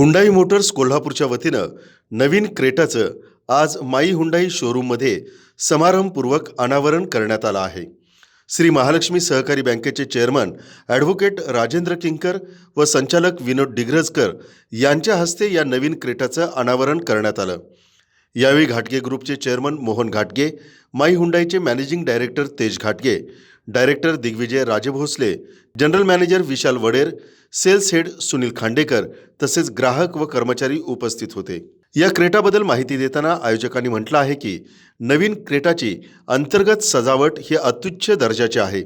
Hyundai Motors कोल्हापूरच्या वतीनं नवीन क्रेटाचं आज माई हुंडाई शोरूममध्ये समारंभपूर्वक अनावरण करण्यात आलं आहे. श्री महालक्ष्मी सहकारी बँकेचे चेअरमन ॲडव्होकेट राजेंद्र किंकर व संचालक विनोद डिग्रजकर यांच्या हस्ते या नवीन क्रेटाचं अनावरण करण्यात आलं. यावेळी घाटगे ग्रुपचे चेअरमन मोहन घाटगे माई हुंडाईचे मॅनेजिंग डायरेक्टर तेज घाटगे director Digvijay Raje Bhosale general manager Vishal Wader sales head Sunil Khandekar तसेच ग्राहक व कर्मचारी उपस्थित होते. या क्रेटाबद्दल माहिती देताना आयोजकांनी म्हटलं आहे की नवीन क्रेटाची अंतर्गत सजावट ही अत्युच्च दर्जाची आहे.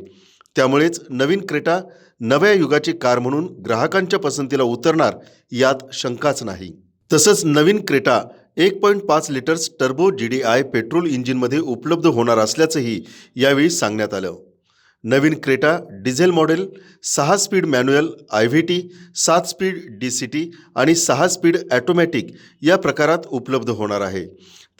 त्यामुळेच नवीन क्रेटा नव्या युगाची कार म्हणून ग्राहकांच्या पसंतीला उतरणार यात शंकाच नाही. तसंच नवीन क्रेटा एक पॉईंट पाच litres turbo G D I petrol इंजिनमध्ये उपलब्ध होणार असल्याचंही यावेळी सांगण्यात आलं. नवीन क्रेटा डिझेल मॉडेल सहा speed manual I V T सात स्पीड डी सी टी आणि सहा स्पीड ॲटोमॅटिक या प्रकारात उपलब्ध होणार आहे.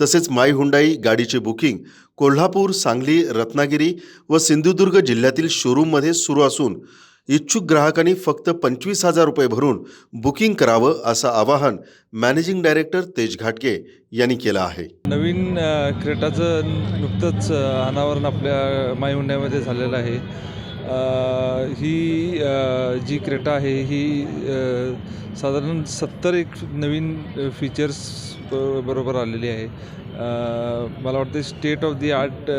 तसेच माय हुंडाई गाडीचे बुकिंग कोल्हापूर सांगली रत्नागिरी व सिंधुदुर्ग जिल्ह्यातील शोरूममध्ये सुरू असून इच्छुक ग्राहकांनी फक्त पंचवीस हजार रुपये भरून बुकिंग करावं असं आवाहन मॅनेजिंग डायरेक्टर तेज घाटके यांनी केलं आहे. नवीन क्रेटाचं नुकतंच अनावरण आपल्या मायहुंड्यामध्ये झालेलं आहे. ही जी क्रेटा आहे ही साधारण सत्तर एक नवीन फीचर्स बरोबर आलेली आहे. मला वाटते स्टेट ऑफ दी आर्ट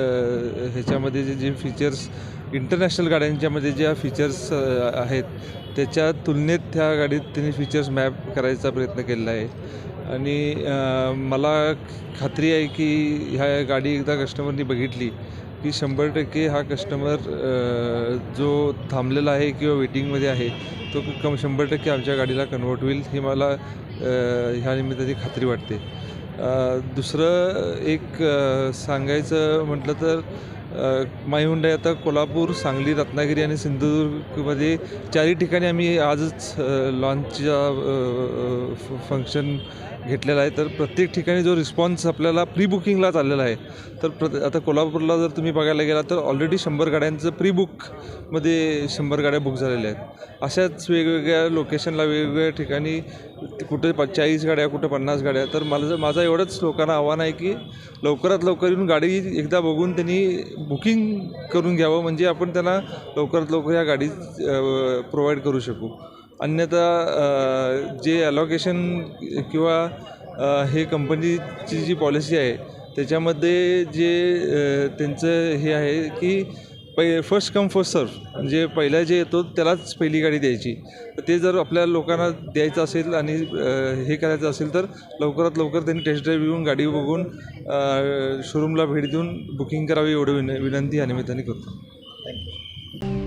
ह्याच्यामध्ये जे जे फीचर्स इंटरनॅशनल गाड्यांच्यामध्ये ज्या फीचर्स आहेत त्याच्या तुलनेत त्या गाडीत त्यांनी फीचर्स मॅप करायचा प्रयत्न केलेला आहे. आणि मला खात्री आहे की ह्या गाडी एकदा कस्टमरनी बघितली की शंभर टक्के हा कस्टमर जो थांबलेला आहे किंवा वेटिंगमध्ये आहे तो कम शंभर टक्के आमच्या गाडीला कन्वर्ट होईल ही मला ह्या निमित्ताची खात्री वाटते. दुसरं एक सांगायचं म्हटलं तर अ, माई हुंडाई आता कोल्हापूर सांगली रत्नागिरी आणि सिंधुदुर्गमध्ये चारही ठिकाणी आम्ही आजच लॉन्चच्या फंक्शन घेतलेला आहे. तर प्रत्येक ठिकाणी जो रिस्पॉन्स आपल्याला प्री बुकिंगला चाललेला आहे तर प्र आता कोल्हापूरला जर तुम्ही बघायला गेला तर ऑलरेडी शंभर गाड्यांचं प्री बुकमध्ये शंभर गाड्या बुक झालेल्या आहेत. अशाच वेगवेगळ्या लोकेशनला वेगवेगळ्या ठिकाणी कुठे प चाळीस गाड्या कुठे पन्नास गाड्या. तर मला जर- माझं एवढंच लोकांना आव्हान आहे की लवकरात लवकर येऊन गाडी एकदा बघून त्यांनी बुकिंग करून घ्यावं म्हणजे आपण त्यांना लवकरात लवकर या गाडी प्रोव्हाइड करू शकू. अन्यथा जे ॲलोकेशन किंवा हे कंपनीची जी पॉलिसी आहे त्याच्यामध्ये जे त्यांचं हे आहे की पै फर्स्ट कम फर्स्ट सर्व म्हणजे पहिला जे येतो त्यालाच पहिली गाडी द्यायची. तर ते जर आपल्या लोकांना द्यायचं असेल आणि हे करायचं असेल तर लवकरात लवकर त्यांनी टेस्ट ड्राईव्ह येऊन गाडी बघून शोरूमला भेट देऊन बुकिंग करावी एवढं विन विनंती या निमित्ताने करतो. थँक्यू